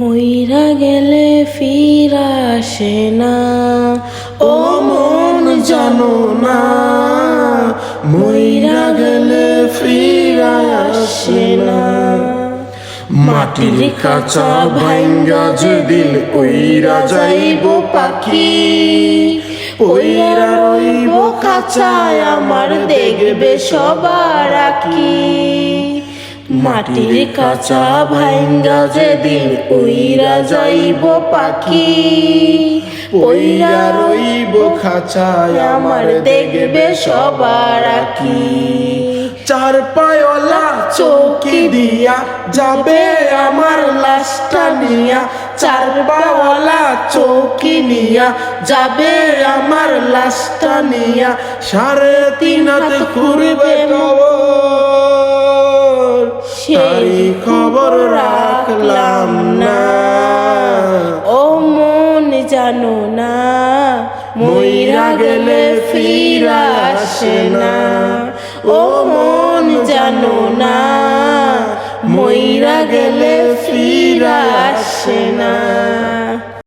মইরা গেলে ফিরা আসে না। ও মন জানো না, মইরা গেলে ফিরা আসে না। মাটির কাঁচা ভাঙ্গা যে দিল ওইরা যাইব পাখি ওইরা রইব কাঁচায় আমার দেখবে সবার আঁকি মাটির কাঁচা ভাঙ্গা যে দিল ওইরা যাইব পাখি ওইরা রইব খাঁচায়, আমার দেখবে সবার আঁকি। চার পায়লা চৌকি দিয়া যাবে আমার লাশটা নিয়া। চার পাওয়ালা চৌকি নিয়া যাবে আমার লাশটা নিয়া। সাড়ে তিন খবর রাখলাম না। ও মন জানো না, মইরা গেলে ফিরা আসে না। ও মন জানো না, মইরা গেলে ফিরা